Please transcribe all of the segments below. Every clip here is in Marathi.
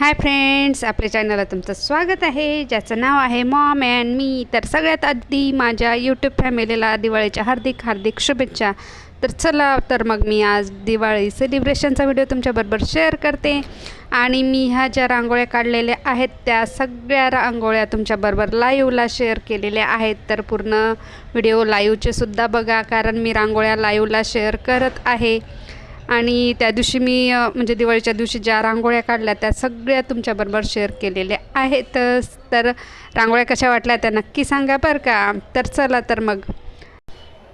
हाय फ्रेंड्स आपल्या चॅनलला तुमचं स्वागत आहे. ज्याचं नाव आहे मॉम अँड मी तर सगळ्यात आधी माझ्या यूट्यूब फॅमिलीला दिवाळीच्या हार्दिक हार्दिक शुभेच्छा. तर चला तर मग मी आज दिवाळी सेलिब्रेशनचा व्हिडिओ तुमच्याबरोबर शेअर करते. आणि मी ह्या ज्या रांगोळ्या काढलेल्या आहेत त्या सगळ्या रांगोळ्या तुमच्याबरोबर लाईव्हला शेअर केलेल्या आहेत. तर पूर्ण व्हिडिओ लाईव्हचे सुद्धा बघा कारण मी रांगोळ्या लाईव्हला शेअर करत आहे. आणि त्या दिवशी मी म्हणजे दिवाळीच्या दिवशी ज्या रांगोळ्या काढल्या त्या सगळ्या तुमच्याबरोबर शेअर केलेल्या आहेत तर रांगोळ्या कशा वाटल्या त्या नक्की सांगा बरं का. तर चला तर मग.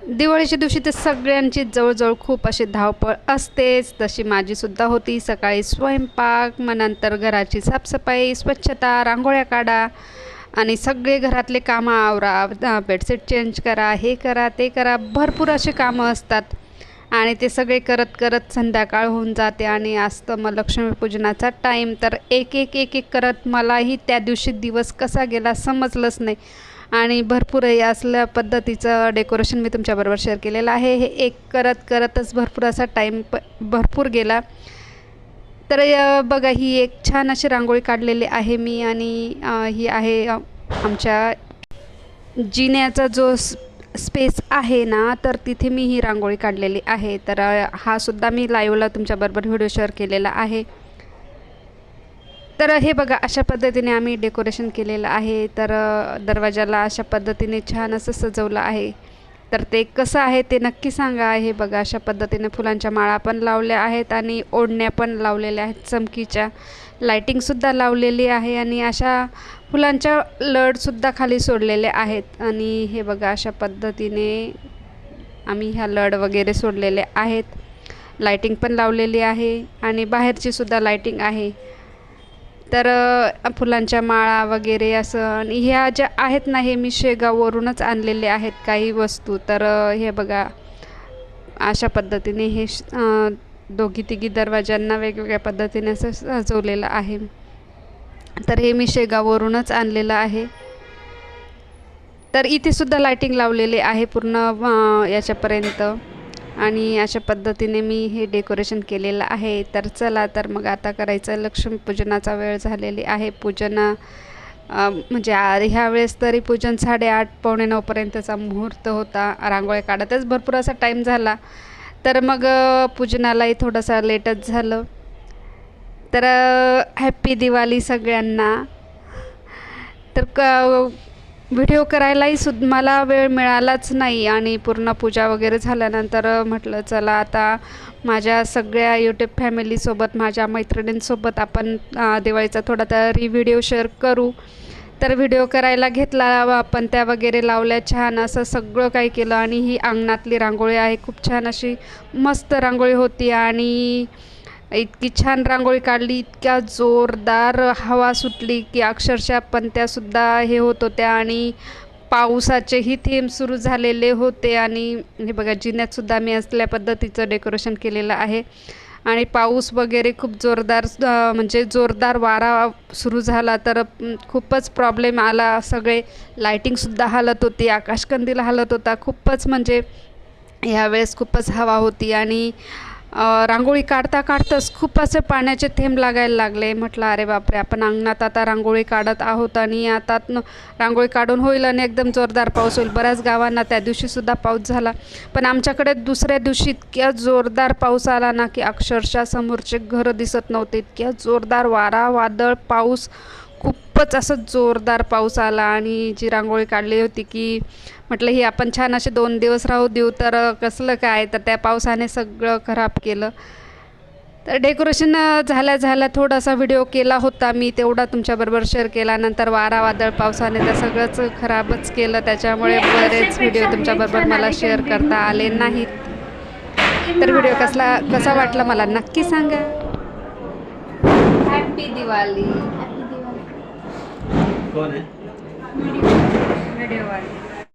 दिवाळीच्या दिवशी तर सगळ्यांची जवळजवळ खूप अशी धावपळ असतेच. तशी माझीसुद्धा होती. सकाळी स्वयंपाक मग नंतर घराची साफसफाई स्वच्छता रांगोळ्या काढा आणि सगळे घरातले कामं आवरा बेडशीट चेंज करा हे करा ते करा. भरपूर असे कामं असतात. आणि ते सगळे करत करत संध्याकाळ होऊन जाते आणि असतं मग लक्ष्मीपूजनाचा टाईम तर एक एक एक एक करत मलाही त्या दिवशी दिवस कसा गेला समजलंच नाही. आणि भरपूर हे असल्या पद्धतीचं डेकोरेशन मी तुमच्याबरोबर शेअर केलेलं आहे. हे एक करत करतच भरपूर असा टाईम प भरपूर गेला. तर बघा ही एक छान अशी रांगोळी काढलेली आहे मी आणि ही आहे आमच्या जिन्याचा जो स स्पेस आहे ना तर तिथे मी ही रांगोळी काढलेली आहे. तर हा सुद्धा मी लाईव्हला तुमच्याबरोबर व्हिडिओ शेअर केलेला आहे. तर हे बघा अशा पद्धतीने आम्ही डेकोरेशन केलेलं आहे. तर दरवाजाला अशा पद्धतीने छान असं सजवलं आहे. तर ते कसं आहे ते नक्की सांगा. हे बघा अशा पद्धतीने फुलांच्या माळा पण लावल्या आहेत आणि ओढण्या पण लावलेल्या आहेत चमकीच्या. लायटिंगसुद्धा लावलेली आहे आणि अशा फुलांच्या लडसुद्धा खाली सोडलेले आहेत. आणि हे बघा अशा पद्धतीने आम्ही ह्या लड वगैरे सोडलेले आहेत. लायटिंग पण लावलेली आहे आणि बाहेरचीसुद्धा लायटिंग आहे. तर फुलांच्या माळा वगैरे असं आणि ह्या ज्या आहेत ना हे मी शेगाववरूनच आणलेले आहेत काही वस्तू. तर हे बघा अशा पद्धतीने हे श- दोघी तिघी दरवाज्यांना वेगवेगळ्या पद्धतीने असं सजवलेलं आहे. तर हे मी शेगाववरूनच आणलेलं आहे. तर इथे सुद्धा लायटिंग लावलेले आहे पूर्ण याच्यापर्यंत. आणि अशा पद्धतीने मी हे डेकोरेशन केलेलं आहे. तर चला तर मग आता करायचं लक्ष्मीपूजनाचा वेळ झालेली आहे. पूजन म्हणजे आ- ह्या वेळेस तरी पूजन साडेआठ पावणे नऊपर्यंतचा मुहूर्त होता. रांगोळ्या काढतच भरपूर असा टाईम झाला. तर मग पूजनालाही थोडंसं लेटच झालं. तर हॅप्पी दिवाळी सगळ्यांना. तर क व्हिडिओ करायलाही सुद्ध मला वेळ मिळालाच नाही आणि पूर्ण पूजा वगैरे झाल्यानंतर म्हटलं चला आता माझ्या सगळ्या यूट्यूब फॅमिलीसोबत माझ्या मैत्रिणींसोबत आपण दिवाळीचा थोडा तरी व्हिडिओ शेअर करू. तर व्हिडिओ करायला घेतला आपण त्या वगैरे लावल्या छान असं सगळं काही केलं आणि ही अंगणातली रांगोळी आहे खूप छान अशी मस्त रांगोळी होती आणि इतकी छान रांगोळी काढली इतक्या जोरदार हवा सुटली की अक्षरशः पणत्यासुद्धा हे होत होत्या आणि पावसाचेही थेंब सुरू झालेले होते आणि हे बघा जिन्यातसुद्धा मी असल्या पद्धतीचं डेकोरेशन केलेलं आहे. आणि पाऊस वगैरे खूप जोरदार म्हणजे जोरदार वारा सुरू झाला तर खूपच प्रॉब्लेम आला. सगळे लायटिंगसुद्धा हलत होती आकाशकंदील हलत होता. खूपच म्हणजे ह्यावेळेस खूपच हवा होती आणि रांगोळी काढता काढताच खूप असे पाण्याचे थेंब लागायला लागले. म्हटलं अरे बापरे आपण अंगणात आता रांगोळी काढत आहोत आणि आता न- रांगोळी काढून होईल आणि एकदम जोरदार पाऊस होईल. बऱ्याच गावांना त्या दिवशीसुद्धा पाऊस झाला. पण आमच्याकडे दुसऱ्या दिवशी इतक्या जोरदार पाऊस आला ना की अक्षरशः समोरचे घरं दिसत नव्हते. इतक्या जोरदार वारा वादळ पाऊस. खूपच असं जोरदार पाऊस आला आणि जी रांगोळी काढली होती की म्हटलं ही आपण छान असे दोन दिवस राहू देऊ तर कसलं काय? तर त्या पावसाने सगळं खराब केलं. तर डेकोरेशन झाल्या झाल्या थोडासा व्हिडिओ केला होता मी तेवढा तुमच्याबरोबर शेअर केला. नंतर वारा वादळ पावसाने तर सगळंच खराबच केलं. त्याच्यामुळे बरेच व्हिडिओ तुमच्याबरोबर मला शेअर करता आले नाहीत. तर व्हिडिओ कसला कसा वाटला मला नक्की सांगा. हॅपी दिवाळी कौन है व्हिडिओ